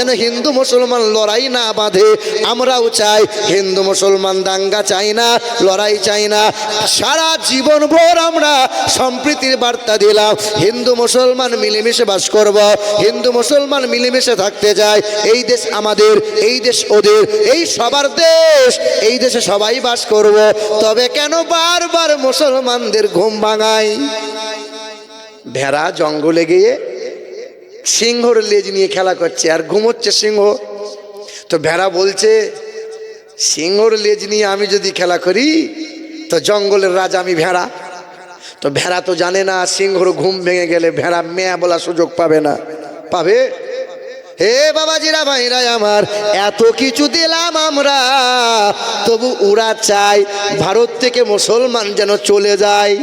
যেন হিন্দু মুসলমান লড়াই না বাঁধে, আমরাও চাই হিন্দু মুসলমান দাঙ্গা চাই না, লড়াই চাই না। সারা জীবন ভোর আমরা সম্প্রীতির বার্তা দিলাম, হিন্দু মুসলমান মিলেমিশে বাস করব, হিন্দু মুসলমান মিলেমিশে থাকতে যায় এই দেশ আমাদের, এই দেশ ওদের, এই সবার দেশ, এই দেশে সবাই বাস করব। তবে কেন বারবার মুসলমানদের ঘুম ভাঙায়? ভেড়া জঙ্গলে গিয়ে সিংহর লেজ নিয়ে খেলা করছে আর ঘুমোচ্ছে সিংহ। তো ভেড়া বলছে, সিংহর লেজ নিয়ে আমি যদি খেলা করি, তো জঙ্গলের রাজা আমি ভেড়া। তো ভেড়া তো জানে না, সিংহর ঘুম ভেঙে গেলে ভেড়া মেয়া বলা সুযোগ পাবে না। পাবে? হে বাবাজিরা ভাইরা আমার, এত কিছু দিলাম আমরা, তবু ওরা চাই, ভারত থেকে মুসলমান যেন চলে যায়।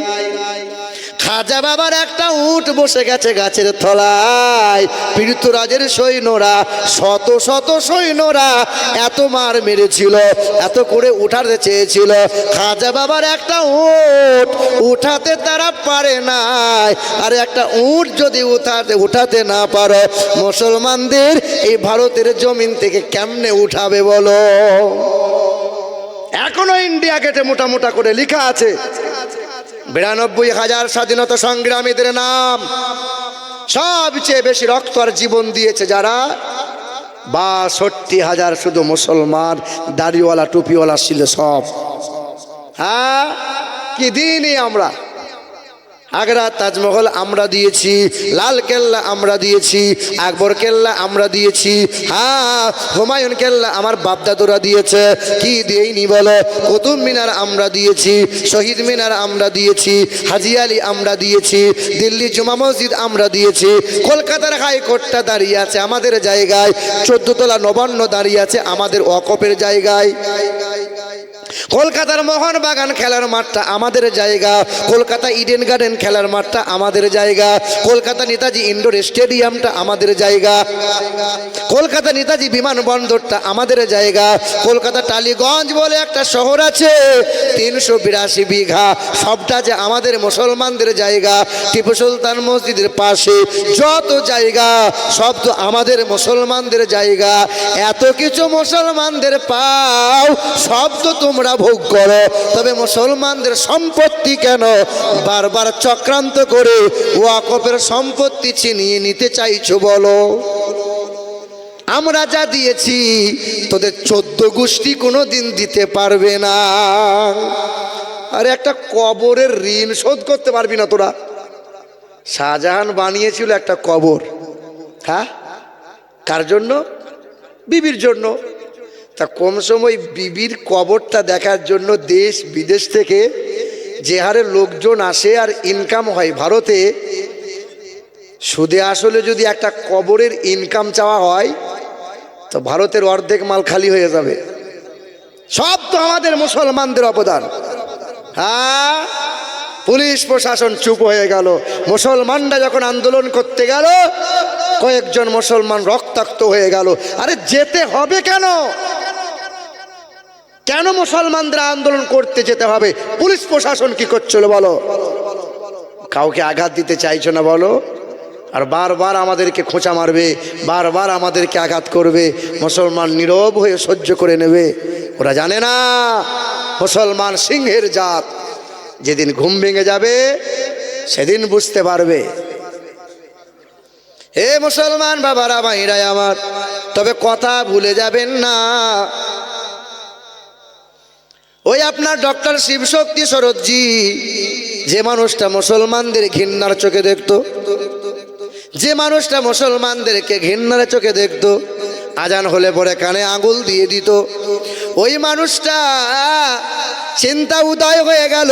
খাজা বাবার একটা উট বসে গেছে গাছের তলায়। পীড়িতরাজের সৈন্যরা, শত শত সৈন্যরা এত মার মেরেছিল, এত করে উঠাতে চেয়েছিল। খাজা বাবার একটা উট উঠাতে তারা পারে নাই। আর একটা উট যদি উঠাতে উঠাতে না পারো, মুসলমানদের এই ভারতের জমিন থেকে কেমনে উঠাবে বলো? এখনও ইন্ডিয়া গেটে মোটা মোটা করে লেখা আছে। বিরানব্বই হাজার স্বাধীনতা সংগ্রামীদের নাম। সবচেয়ে বেশি রক্ত আর জীবন দিয়েছে যারা? বাষট্টি হাজার শুধু মুসলমান, দাড়িওয়ালা, টুপিওয়ালা ছিল সব। হ্যাঁ? কি দিনই আমরা? আগ্রা তাজমহল আমরা দিয়েছি, লাল কেল্লা আমরা দিয়েছি, আকবর কেল্লা আমরা দিয়েছি হ্যাঁ হুমায়ুন কেল্লা আমার বাপদাদুরা দিয়েছে, কি দিইনি বলো? কুতুব মিনার আমরা দিয়েছি, শহীদ মিনার আমরা দিয়েছি, হাজি আলী আমরা দিয়েছি, দিল্লি জুমা মসজিদ আমরা দিয়েছি, কলকাতার হাইকোর্টটা দাঁড়িয়ে আছে আমাদের জায়গায়, চোদ্দতলা নবান্ন দাঁড়িয়ে আছে আমাদের অকপের জায়গায়। কলকাতার মোহনবাগান খেলার মাঠটা আমাদের জায়গা, কলকাতা ইডেন গার্ডেন খেলার মাঠটা আমাদের জায়গা। কলকাতা নেতাজি ইন্ডোর স্টেডিয়ামটা আমাদের জায়গা। কলকাতা নেতাজি বিমানবন্দরটা আমাদের জায়গা। কলকাতা টালিগঞ্জ বলে একটা শহর আছে। তিনশো বিরাশি বিঘা। সবটা যে আমাদের মুসলমানদের জায়গা। টিপু সুলতান মসজিদের পাশে যত জায়গা, সব তো আমাদের মুসলমানদের জায়গা। এত কিছু মুসলমানদের পাও, সব তো তোমরা ভোগ করো। তবে মুসলমানদের সম্পত্তি কেন বারবার চক্রান্ত করে ওয়াকফের সম্পত্তি ছিনিয়ে নিতে চাইছো বলো। আমরা যা দিয়েছি, তোদের চোদ্দ গোষ্ঠী কোনো দিন দিতে পারবে না। আরে একটা কবরের ঋণ শোধ করতে পারবি না তোরা। শাহজাহান বানিয়েছিল একটা কবর। হ্যাঁ? কার জন্য? বিবির জন্য। তা কম সময় বিবির কবরটা দেখার জন্য দেশ বিদেশ থেকে যে হারে লোকজন আসে আর ইনকাম হয় ভারতে, সুদে আসলে যদি একটা কবরের ইনকাম চাওয়া হয়, তো ভারতের অর্ধেক মাল খালি হয়ে যাবে। সব তো আমাদের মুসলমানদের অবদান। হ্যাঁ? পুলিশ প্রশাসন চুপ হয়ে গেল। মুসলমানরা যখন আন্দোলন করতে গেল, কয়েকজন মুসলমান রক্তাক্ত হয়ে গেল। আরে যেতে হবে কেন? কেন মুসলমানদের আন্দোলন করতে যেতে হবে? পুলিশ প্রশাসন কি করছিল বলো? কাউকে আঘাত দিতে চাইছো না বলো? আর বারবার আমাদেরকে খোঁচা মারবে, বারবার আমাদেরকে আঘাত করবে, মুসলমান নীরব হয়ে সহ্য করে নেবে। ওরা জানে না, মুসলমান সিংহের জাত। যেদিন ঘুম ভেঙে যাবে, সেদিন বুঝতে পারবে। হে মুসলমান বাবারা, ভাইরাই আমার, তবে কথা ভুলে যাবেন না। ওই আপনার ডক্টর শিবশক্তি শরৎজি, যে মানুষটা মুসলমানদের ঘৃণার চোখে দেখত, যে মানুষটা মুসলমানদেরকে ঘৃণার চোখে দেখত, আজান হলে পরে কানে আঙুল দিয়ে দিত। ওই মানুষটা চিন্তা উদয় হয়ে গেল।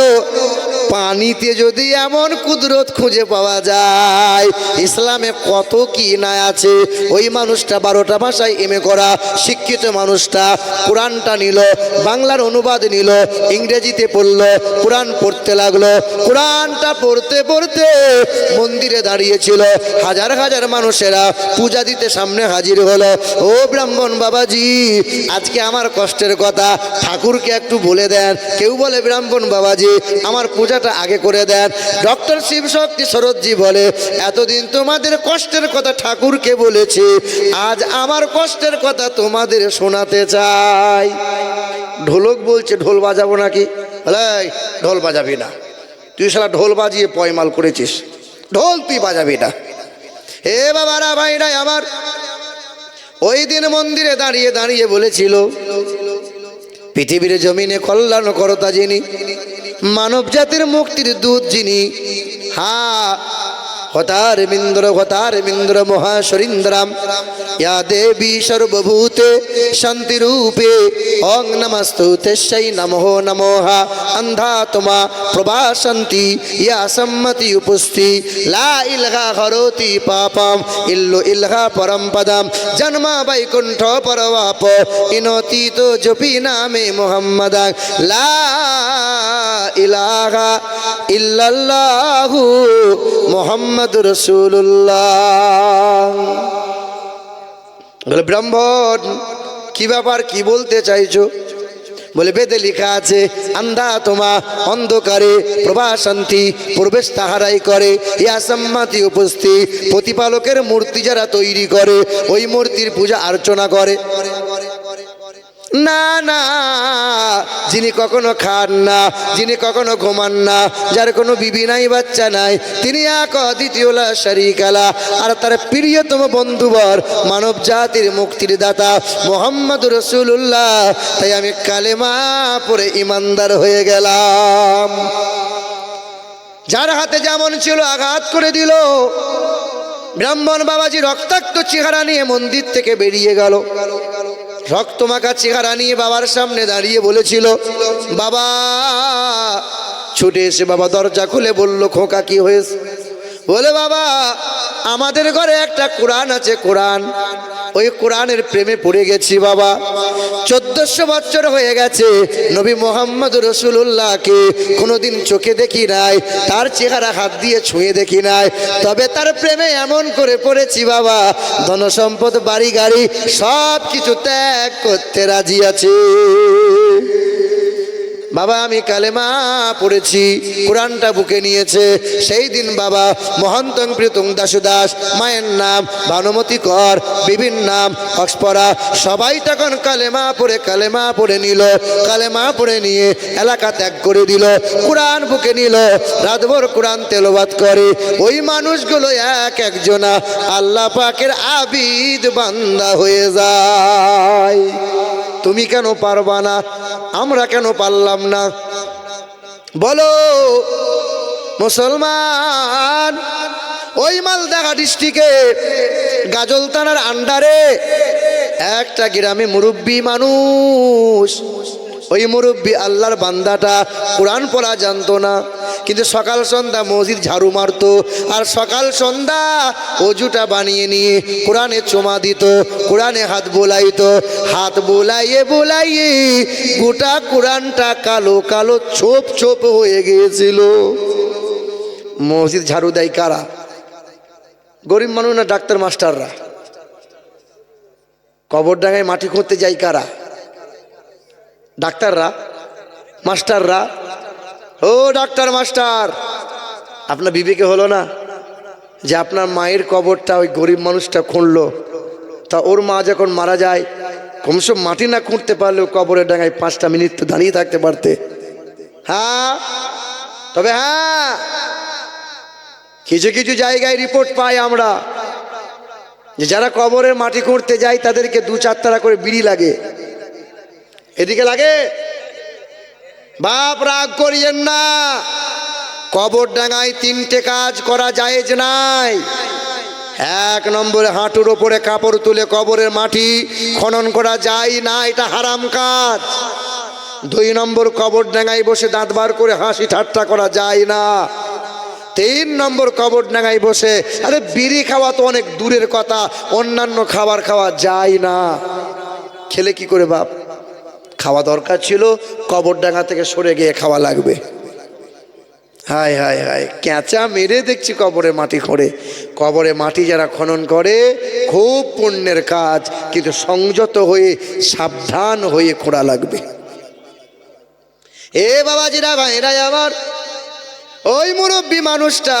পানিতে যদি এমন কুদরত খুঁজে পাওয়া যায়, ইসলামে কত কি না আছে? ওই মানুষটা বারোটা ভাষায় এমএ করা, শিক্ষিত মানুষটা কোরআনটা নিল, বাংলার অনুবাদ নিল, ইংরেজিতে পড়ল, কোরআন পড়তে লাগল। কোরআনটা পড়তে পড়তে মন্দিরে দাঁড়িয়েছিল। হাজার হাজার মানুষেরা পূজা দিতে সামনে হাজির হলো। ও ব্রাহ্মণ বাবাজি, আজকে আমার কষ্টের কথা, ঠাকুরকে একটু বলে দেন। কেউ বলে, ব্রাহ্মণ বাবাজি, আমার পূজাটা আগে করে দেন। ডক্টর শিব শক্তি শরৎজি বলে, এতদিন তোমাদের কষ্টের কথা ঠাকুরকে বলেছি, আজ আমার কষ্টের কথা তোমাদের শোনাতে চাই। ঢোলক বলছে, ঢোল বাজাবো নাকি? ঢোল বাজাবি না। তুই সারা ঢোল বাজিয়ে পয়মাল করেছিস। ঢোল তুই বাজাবি না। হে বাবারা, ভাইরাই আমার। ওই দিন মন্দিরে দাঁড়িয়ে দাঁড়িয়ে বলেছিল পৃথিবীর জমিনে কল্যাণ করতা যিনি। মানব জাতির মুক্তির দুধ যিনি হা হতার মিন্দ্র হতার মিন্দ্র মহাশরীন্দ্রাম। ইয়া দেবী সর্বভূতে শান্তিরূপে। অং নমস্তু তেসাই নমো নমোহা অন্ধাত্মা প্রভাসন্তি ইয়া সম্মতি উপস্থি। লা ইলহা হরতি পাপম। ইল্লু ইলহা পরম পদম। জন্ম বৈকুণ্ঠ পরবাপ ইনতি তো জপি নামে মোহাম্মদ লা ইলাহা ইল্লাল্লাহু মোহাম্মদ রসুল্লাহ বলে, ব্রাহ্মণ, কি ব্যাপার, কি বলতে চাইছো? বলে, বেদে লেখা আছে আন্ধা তোমা অন্ধকারে প্রভাশান্তি প্রবেশ তাহারাই করে। ইয়া সম্মাতি উপস্থিত, প্রতিপালকের মূর্তি যারা তৈরি করে, ওই মূর্তির পূজা অর্চনা করে। না না যিনি কখনো খান না, যিনি কখনো ঘুমান না, যার কোনো বিবি নাই, বাচ্চা নাই, তিনি এক দ্বিতীয়লা শরিকালা আর তার প্রিয়তম বন্ধুবর মানব জাতির মুক্তির দাতা মোহাম্মদ রসুল্লাহ তাই আমি কালেমা পরে ইমানদার হয়ে গেলাম। যার হাতে যেমন ছিল আঘাত করে দিল, ব্রাহ্মণ বাবাজি রক্তাক্ত চেহারা নিয়ে মন্দির থেকে বেরিয়ে গেল। রক্তমাখা চেহারা নিয়ে বাবার সামনে দাঁড়িয়ে বলেছিল, বাবা, ছুটে এসে বাবা দরজা খুলে বলল, খোকা, কি হয়েছে? বলে বাবা, আমাদের ঘরে একটা কোরআন আছে, কোরআন। ওই কোরআনের প্রেমে পড়ে গেছি বাবা। চোদ্দশো বছর হয়ে গেছে, নবী মোহাম্মদ রসুল্লাহকে কোনোদিন চোখে দেখি নাই, তার চেহারা হাত দিয়ে ছুঁয়ে দেখি নাই। তবে তার প্রেমে এমন করে পড়েছি বাবা, ধনসম্পদ, বাড়ি গাড়ি সব কিছু ত্যাগ করতে রাজি আছে। বাবা, আমি কালেমা পড়েছি, কোরআনটা বুকে নিয়েছে। সেই দিন বাবা, মহন্তং প্রীতং দাসুদাস, মায়ের নাম ভানুমতি কর বিভিন্ন নাম অক্সপরা সবাই তখন কালেমা পড়ে কালেমা পড়ে নিল, কালেমা পড়ে নিয়ে এলাকা ত্যাগ করে দিল, কোরআন বুকে নিল, রাতভর কোরআন তেলবাদ করে। ওই মানুষগুলো এক একজনা, আল্লাহ পাকের আবিদ বান্দা হয়ে যায়। তুমি কেন পারবা না? আমরা কেন পারলাম না? বলো, মুসলমান, ওই মালদাগা ডিস্ট্রিক্টে, গাজল থানার আন্ডারে একটা গ্রামে মুরব্বী মানুষ ওই মুরব্বী আল্লাহর বান্দাটা কোরআন পড়া জানতো না। কিন্তু সকাল সন্ধ্যা মসজিদ ঝাড়ু মারতো আর সকাল সন্ধ্যা অজুটা বানিয়ে নিয়ে কোরআনে চোমা দিত, কোরআনে হাত বোলাইতো। হাত বোলাইয়ে বোলাইয়ে গোটা কোরআনটা কালো কালো ছোপ ছোপ হয়ে গিয়েছিল। মসজিদ ঝাড়ু দেয় কারা? গরিব মানুষ না ডাক্তার মাস্টাররা? কবর ডাঙায় মাটি খুঁড়তে যাই কারা? ডাক্তাররা, মাস্টাররা, ও ডাক্তার, মাস্টার, আপনার বিবেকে হলো না যে আপনার মায়ের কবরটা ওই গরিব মানুষটা খুঁড়লো? তা ওর মা যখন মারা যায় কমসে মাটি না খুঁড়তে পারলেও কবরের ডাঙায় পাঁচটা মিনিট তো দাঁড়িয়ে থাকতে পারতে। হ্যাঁ? তবে হ্যাঁ কিছু কিছু জায়গায় রিপোর্ট পাই আমরা যে যারা কবরের মাটি খুঁড়তে যায়, তাদেরকে দু চার তারা করে বিড়ি লাগে। এদিকে লাগে। বাপ রাগ করিয়েন না। কবর ডাঙায় তিনটে কাজ করা যায় নাই। এক নম্বরে হাঁটুর ওপরে কাপড় তুলে কবরের মাটি খনন করা যায় না, এটা হারাম কাজ। দুই নম্বর কবর ডাঙায় বসে দাঁত বার করে হাসি ঠাট্টা করা যায় না। তিন নম্বর কবর ডাঙায় বসে, আরে বিড়ি খাওয়া তো অনেক দূরের কথা, অন্যান্য খাবার খাওয়া যায় না। খেলে কি করে বাপ? খাওয়া দরকার ছিল, কবরডাঙ্গা থেকে সরে গিয়ে খাওয়া লাগবে। হায় হায় হায়, ক্যাঁচা মেরে দেখছি কবরে মাটি খোঁড়ে। কবরে মাটি যারা খনন করে, খুব পুণ্যের কাজ, কিন্তু সংযত হয়ে, সাবধান হয়ে খোঁড়া লাগবে। এ বাবাজিরা, ভাইরা আমার ওই মুরব্বী মানুষটা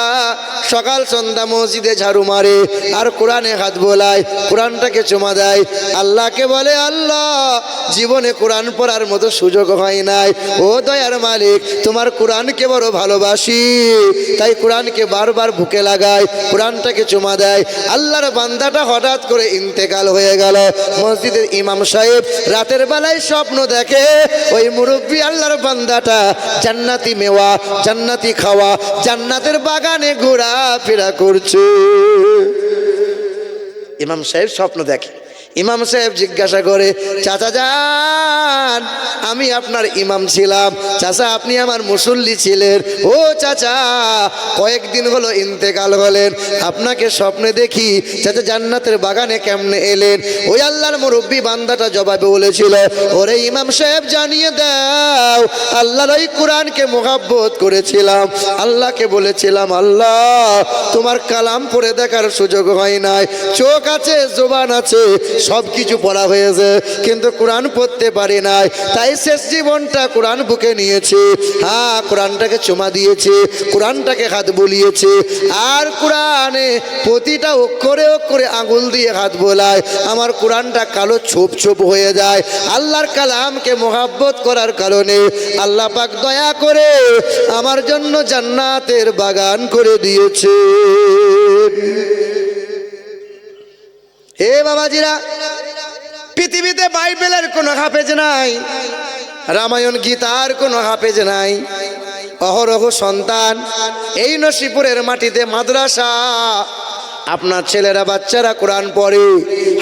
সকাল সন্ধ্যা মসজিদে ঝাড়ু মারে, আর কোরআনে হাত বোলায়, কোরআনটাকে চুমা দেয়। আল্লাহকে বলে, আল্লাহ, জীবনে কোরআন পড়ার মতো সুযোগ হয় নাই। ও দয়ার মালিক, তোমার কোরআনকে বড় ভালোবাসি। তাই কোরআনকে বারবার বুকে লাগায়, কোরআনটাকে চুমা দেয়। আল্লাহর বান্দাটা হঠাৎ করে ইন্তেকাল হয়ে গেল। মসজিদের ইমাম সাহেব রাতের বেলায় স্বপ্ন দেখে, ওই মুরব্বী আল্লাহর বান্দাটা জান্নাতি মেওয়া, জান্নাতি খাওয়া জান্নাতের বাগানে ঘোরা ফেরা করছে। ইমাম সাহেব স্বপ্ন দেখে। ইমাম সাহেব জিজ্ঞাসা করে, চাচা যান, আমি আপনার ইমাম ছিলাম। চাচা, আপনি আমার মুসল্লি ছিলেন। ও চাচা, কয়েকদিন হলো ইন্তেকাল হলেন। আপনাকে স্বপ্নে দেখি, চাচা জান্নাতের বাগানে কেমনে এলেন? ওই আল্লাহর মুরব্বী বান্দাটা জবাবে বলেছিল, ওরে ইমাম সাহেব, জানিয়ে দাও, আল্লাহর ওই কোরআনকে মোহাব্বত করেছিলাম। আল্লাহকে বলেছিলাম, আল্লাহ, তোমার কালাম পড়ে দেখার সুযোগ হয় নাই। চোখ আছে, জোবান আছে সব কিছু পড়া হয়েছে, কিন্তু কোরআন পড়তে পারি নাই। তাই শেষ জীবনটা কোরআন বুকে নিয়েছে। হ্যাঁ কোরআনটাকে চুমা দিয়েছে, কোরআনটাকে হাত বলিয়েছে। আর কোরআনে প্রতিটা অক্ষরে অক্ষরে আঙুল দিয়ে হাত বোলায় আমার কোরআনটা কালো ছোপ ছোপ হয়ে যায়। আল্লাহর কালামকে মোহাব্বত করার কারণে আল্লাহ পাক দয়া করে আমার জন্য জান্নাতের বাগান করে দিয়েছে হে বাবাজিরা, পৃথিবীতে বাইবেলের কোনো হাফেজ নাই, রামায়ণ গীতার কোনো হাফেজ নাই, অহরহ সন্তান এই নসিপুরের মাটিতে মাদ্রাসা। আপনার ছেলেরা, বাচ্চারা কোরআন পড়ে,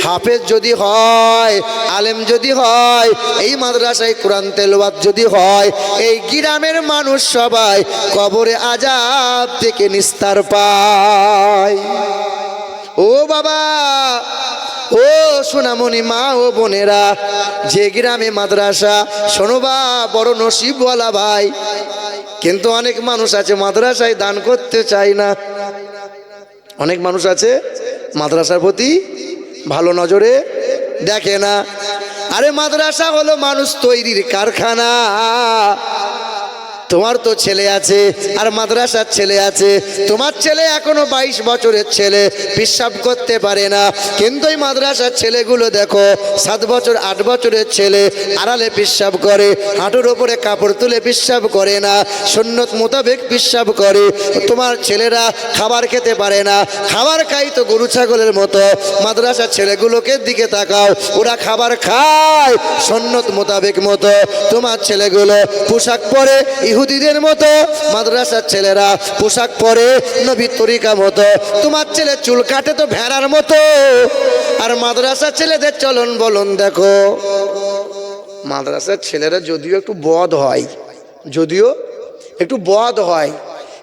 হাফেজ যদি হয়, আলেম যদি হয়, এই মাদ্রাসায় কোরআন তেলবাদ যদি হয়, এই গ্রামের মানুষ সবাই কবরে আজাব থেকে নিস্তার পায়। সোনামণি মা ও বোনেরা, যে গ্রামে মাদ্রাসা শোনোবা বড় নসিবওয়ালা ভাই। কিন্তু অনেক মানুষ আছে মাদ্রাসায় দান করতে চায় না। অনেক মানুষ আছে মাদ্রাসার প্রতি ভালো নজরে দেখে না। আরে মাদ্রাসা হলো মানুষ তৈরির কারখানা। তোমার তো ছেলে আছে, আর মাদ্রাসার ছেলে আছে। তোমার ছেলে এখনও বাইশ বছরের ছেলে পিসাব করতে পারে না। কিন্তু ওই মাদ্রাসার ছেলেগুলো দেখো, সাত বছর, আট বছরের ছেলে, আড়ালে পিসাব করে, হাঁটুর ওপরে কাপড় তুলে পিসাব করে না সন্ন্যত মোতাবেক পিসাব করে। তোমার ছেলেরা খাবার খেতে পারে না, খাবার খাই তো গরু, ছাগলের মতো। মাদ্রাসার ছেলেগুলোকে দিকে তাকাও, ওরা খাবার খায় সন্ন্যত মোতাবেক মতো। তোমার ছেলেগুলো পোশাক পরে ইহুদিদের মতো, মাদ্রাসার ছেলেরা পোশাক পরে নবীর তরিকা মতো। তোমার ছেলে চুল কাটে তো ভেড়ার মতো। আর মাদ্রাসার ছেলেদের চলন বলন দেখো। মাদ্রাসার ছেলেরা যদিও একটু বদ হয়, যদিও একটু বদ হয়,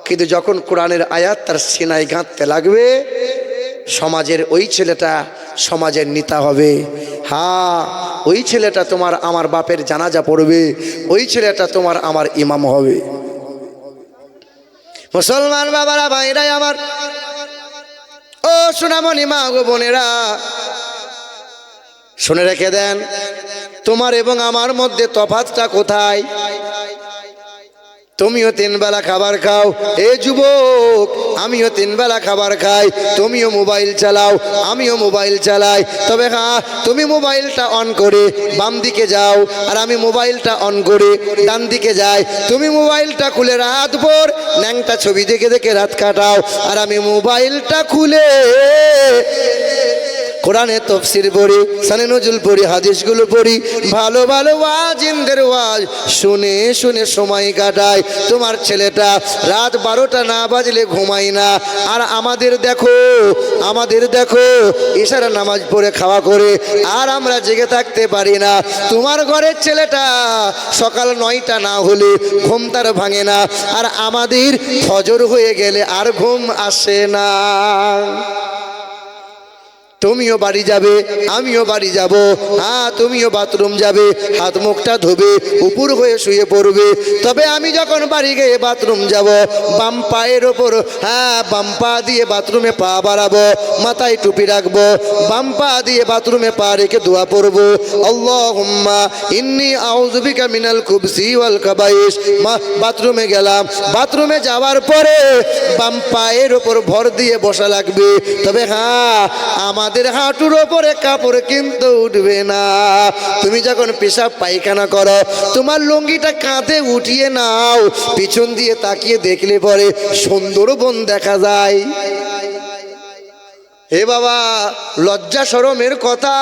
কিন্তু যখন কোরআনের আয়াত তার সিনাই গাঁথতে লাগবে, সমাজের ওই ছেলেটা সমাজের নেতা হবে। হ্যাঁ ওই ছেলেটা তোমার আমার বাপের জানাজা পড়বে, ওই ছেলেটা তোমার আমার ইমাম হবে। মুসলমান বাবারা, ভাইরাই আমার। ও সোনামণি মা গো বোনেরা, শুনে রেখে দেন, তোমার এবং আমার মধ্যে তফাতটা কোথায়? তুমিও তিন বেলা খাবার খাও। এ যুবক, আমিও তিন বেলা খাবার খাই। তুমিও মোবাইল চালাও, আমিও মোবাইল চালাই। তবে হ্যাঁ তুমি মোবাইলটা অন করে বাম দিকে যাও, আর আমি মোবাইলটা অন করে ডান দিকে যাই। তুমি মোবাইলটা খুলে রাত ভোর, ন্যাংটা ছবি দেখে দেখে রাত কাটাও। আর আমি মোবাইলটা খুলে কোরআনে তফসির পড়ি, সানে নজুল পড়ি, হাদিসগুলো পড়ি। ভালো ভালো ওয়াজ ইন্দের ওয়াজ শুনে শুনে সময় কাটায় তোমার ছেলেটা রাত বারোটা না বাজলে ঘুমাই না। আর আমাদের দেখো আমাদের দেখো, ইশারা নামাজ পড়ে, খাওয়া করে, আর আমরা জেগে থাকতে পারি না। তোমার ঘরের ছেলেটা সকাল নয়টা না হলে ঘুম তার ভাঙে না। আর আমাদের ফজর হয়ে গেলে আর ঘুম আসে না। তুমিও বাড়ি যাবে, আমিও বাড়ি যাব। হ্যাঁ তুমিও বাথরুম যাবে, হাত মুখটা ধোবে, উপর হয়ে শুয়ে পড়বে। তবে আমি যখন বাড়ি গিয়ে বাথরুম যাব, বাম পায়ের ওপর হ্যাঁ বাম পা দিয়ে বাথরুমে পা বাড়াবো, মাথায় টুপি রাখব, বাম পা দিয়ে বাথরুমে পা রেখে দোয়া পড়ব। আল্লাহুম্মা ইন্নি আউযুবিকা মিনাল খুবসি ওয়াল কাবাইস মা, বাথরুমে গেলাম। বাথরুমে যাওয়ার পরে বাম পায়ের ওপর ভর দিয়ে বসা লাগবে। তবে হ্যাঁ আমাদের হাঁটুর ওপরে কাপড় কিন্তু উঠবে না। তুমি যখন পেশাব পায়খানা করো, তোমার লুঙ্গিটা কাঁধে উঠিয়ে নাও। পিছন দিয়ে তাকিয়ে দেখলে পরে সুন্দরবন দেখা যায়। হে বাবা, লজ্জা সরমের কথা।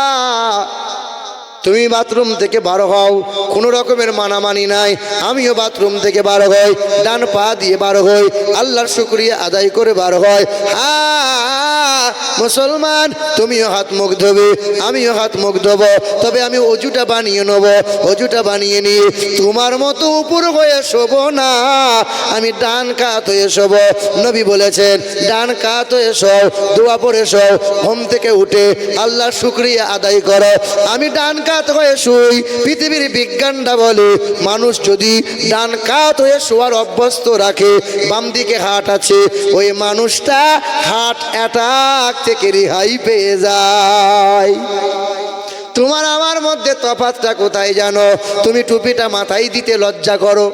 তুমি বাথরুম থেকে বারো হও, কোনো রকমের মানামানি নাই, আমিও বাথরুম থেকে বারো হই, ডান পা দিয়ে বারো হই, আল্লাহর শুক্রিয়া আদায় করে বারো হয় হা, মুসলমান, তুমিও হাত মুখ ধোবে, আমিও হাত মুখ ধোবো, তবে আমি অজুটা বানিয়ে নেব, অজুটা বানিয়ে নিয়ে তোমার মতো উপর হয়ে শোব না, আমি ডান কাত হয়ে শোব। নবী বলেছেন, ডান কাত হয়ে শোও, দোয়া পড়ে শোও, ঘুম থেকে উঠে আল্লাহর শুক্রিয়া আদায় করো। আমি ডান কাত হয়ে শুই। পৃথিবীর বিজ্ঞানটা বলে, মানুষ যদি ডান কাত হয়ে শোয়ার অভ্যস্ত রাখে বাম দিকে হাট আছে, ওই মানুষটা হাট অ্যাটাক থেকে রেহাই পেয়ে যায়। তোমার আমার মধ্যে তফাতটা কোথায় জানো? তুমি টুপিটা মাথায় দিতে লজ্জা করো।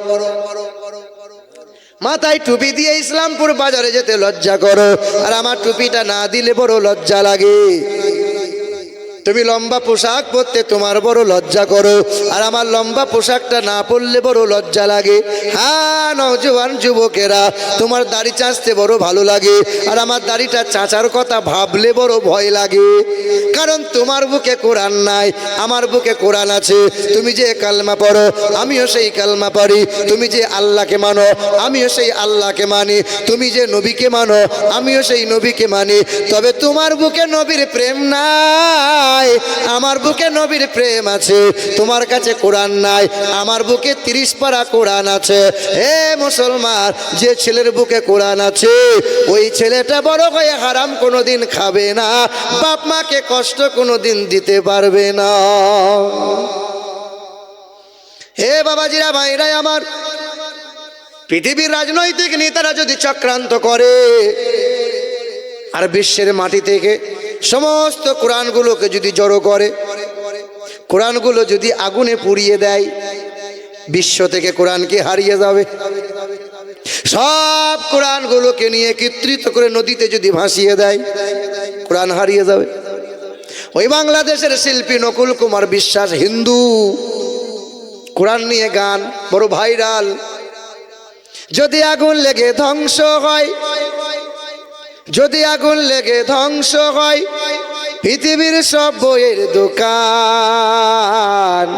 মাথায় টুপি দিয়ে ইসলামপুর বাজারে যেতে লজ্জা করো। আর আমার টুপিটা না দিলে বড় লজ্জা লাগে। তুমি লম্বা পোশাক পরতে তোমার বড় লজ্জা করো। আর আমার লম্বা পোশাকটা না পরলে বড় লজ্জা লাগে। হ্যাঁ নজওয়ান যুবকেরা, তোমার দাড়ি চাঁচতে বড় ভালো লাগে। আর আমার দাড়িটা চাঁচার কথা ভাবলে বড় ভয় লাগে। কারণ তোমার বুকে কোরআন নাই, আমার বুকে কোরআন আছে। তুমি যে কালমা পড়ো, আমিও সেই কালমা পড়ি। তুমি যে আল্লাহকে মানো, আমিও সেই আল্লাহকে মানি। তুমি যে নবীকে মানো, আমিও সেই নবীকে মানি। তবে তোমার বুকে নবীর প্রেম নাই, আমার বুকে নবীর প্রেম আছে, তোমার কাছে কোরআন নাই, আমার বুকে তিরিশ পারা কোরআন আছে। হে মুসলমান, যে ছেলের বুকে কোরআন আছে, ওই ছেলেটা বড় হয়ে হারাম কোনোদিন খাবে না, বাপ মাকে কষ্ট কোনো দিন দিতে পারবে না। হে বাবাজিরা, ভাইরাই আমার, পৃথিবীর রাজনৈতিক নেতারা যদি চক্রান্ত করে, আর বিশ্বের মাটি থেকে সমস্ত কোরআনগুলোকে যদি জড়ো করে, কোরআনগুলো যদি আগুনে পুড়িয়ে দেয়, বিশ্ব থেকে কোরআনকে হারিয়ে যাবে? সব কোরআনগুলোকে নিয়ে একত্রিত করে নদীতে যদি ভাসিয়ে দেয়, কোরআন হারিয়ে যাবে। ওই বাংলাদেশের শিল্পী নকুল কুমার বিশ্বাস হিন্দু। কোরআন নিয়ে গান বড় ভাইরাল। যদি আগুন লেগে ধ্বংস হয় যদি আগুন লেগে ধ্বংস হয়, পৃথিবীর সব বইয়ের দোকান।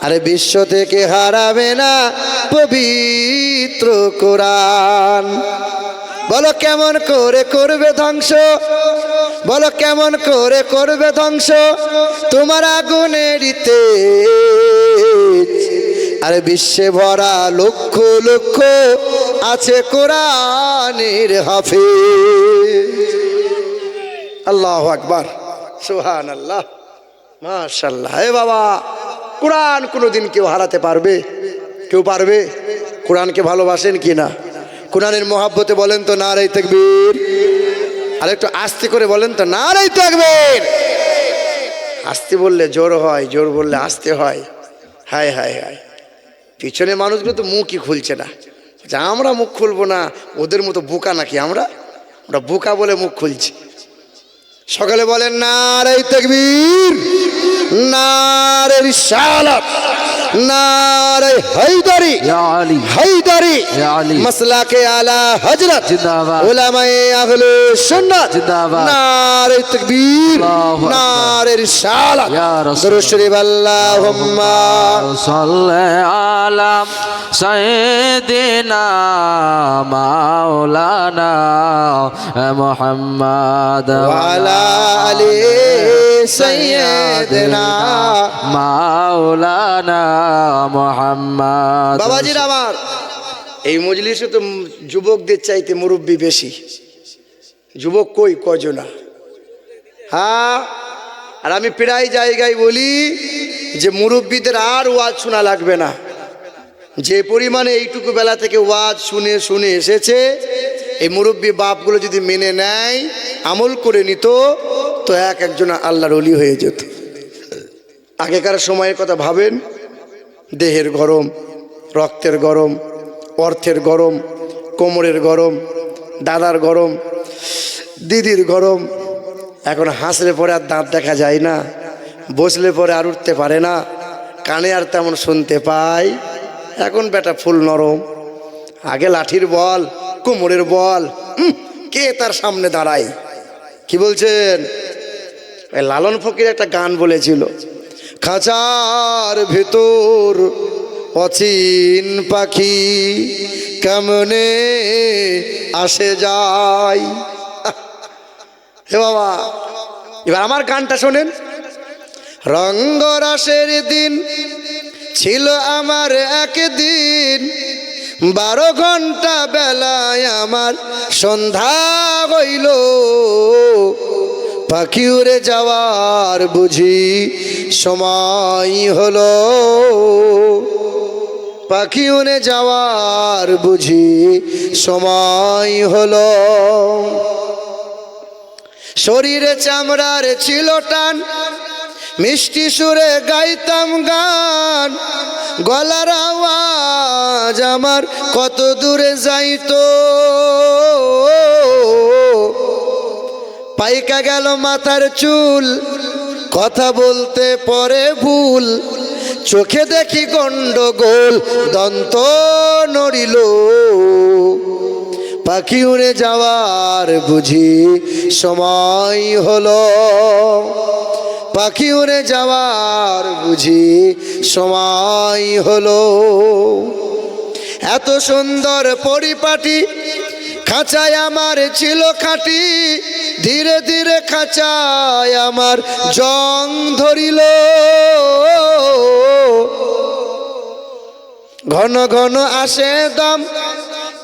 আরে বিশ্ব থেকে হারাবে না পবিত্র কোরআন। বলো কেমন করে করবে ধ্বংস? বলো কেমন করে করবে ধ্বংস? তোমার আগুনের আগুনেরিতে আরে বিশ্বে ভরা লক্ষ লক্ষ আছে কোরআনের হাফে আল্লাহ আকবার। সুহান আল্লাহ মাশাল্লাহ হে বাবা, কোরআন কোনোদিন কেউ হারাতে পারবে? কেউ পারবে? কোরআনকে ভালোবাসেন কি না? কোরআনের মহাব্বতে বলেন তো না রাই থাকবীর আর একটু আস্তে করে বলেন তো না রাই থাকবেন আস্তে বললে জোর হয়, জোর বললে আস্তে হয়। হায় হায় হায়। পিছনে মানুষগুলো তো মুখই খুলছে না। যে আমরা মুখ খুলবো না ওদের মতো বোকা নাকি আমরা? ওরা বোকা বলে মুখ খুলছি। সকালে বলেন না রে তেকবীর না রে রিসালাত নারে হাইদারি হাইদারি মসলাকে আলা হজরত জিন্দাবাদ উলামায়ে আহলে সুন্নাত জিন্দাবাদ। নারে তাকবীর নারে রিসালাত ইয়া রাসূল। দরুদ শরীফ আল্লাহুম্মা صل على سيدنا مولانا محمد وعلى آل سيدنا مولانا محمد বাবাজির আমার এই মজলিসে তো যুবকদের চাইতে মুরব্বী বেশি যুবক কই কজনা হ্যাঁ আর আমি প্রায় জায়গায় বলি যে মুরব্বীদের আর ওয়াজ শোনা লাগবে না। যে পরিমাণে এইটুকু বেলা থেকে ওয়াজ শুনে শুনে এসেছে, এই মুরব্বী বাপগুলো যদি মেনে নেয়, আমল করে নিত, তো এক একজন আল্লাহর অলি হয়ে যেত। আগেকার সময়ের কথা ভাবেন, দেহের গরম, রক্তের গরম, অর্থের গরম, কোমরের গরম, দাদার গরম, দিদির গরম এখন হাসলে পরে আর দাঁত দেখা যায় না, বসলে পরে আর উঠতে পারে না, কানে আর তেমন শুনতে পাই। এখন বেটা ফুল নরম, আগে লাঠির বল, কোমরের বল কে তার সামনে দাঁড়ায়? কি বলছেন? লালন ফকির একটা গান বলেছিল, খাঁচার ভেতর অচিন পাখি কেমনে আসে যায়? হে বাবা, এবার আমার গানটা শোনেন। রঙ্গরাসের দিন ছিল আমার একদিন, বারো ঘণ্টা বেলায় আমার সন্ধ্যা হইল। পাখি উড়ে যাওয়ার বুঝি সময় হলো। পাখি উড়ে যাওয়ার বুঝি সময় হলো। শরীরে চামড়ার ছিল টান, মিষ্টি সুরে গাইতাম গান। গলার আওয়াজ আমার কত দূরে যাইতো। পাইকা গেল মাথার চুল, কথা বলতে পরে ভুল। চোখে দেখি গন্ডগোল, দন্ত নড়িল। পাখি উড়ে যাওয়ার বুঝি সময় হলো। পাখি উড়ে যাওয়ার বুঝি সময় হলো। এত সুন্দর পরিপাটি, খাঁচায় আমার ছিল খাটি, ধীরে ধীরে খাঁচায় আমার জং ধরিল। ঘন ঘন আসে দম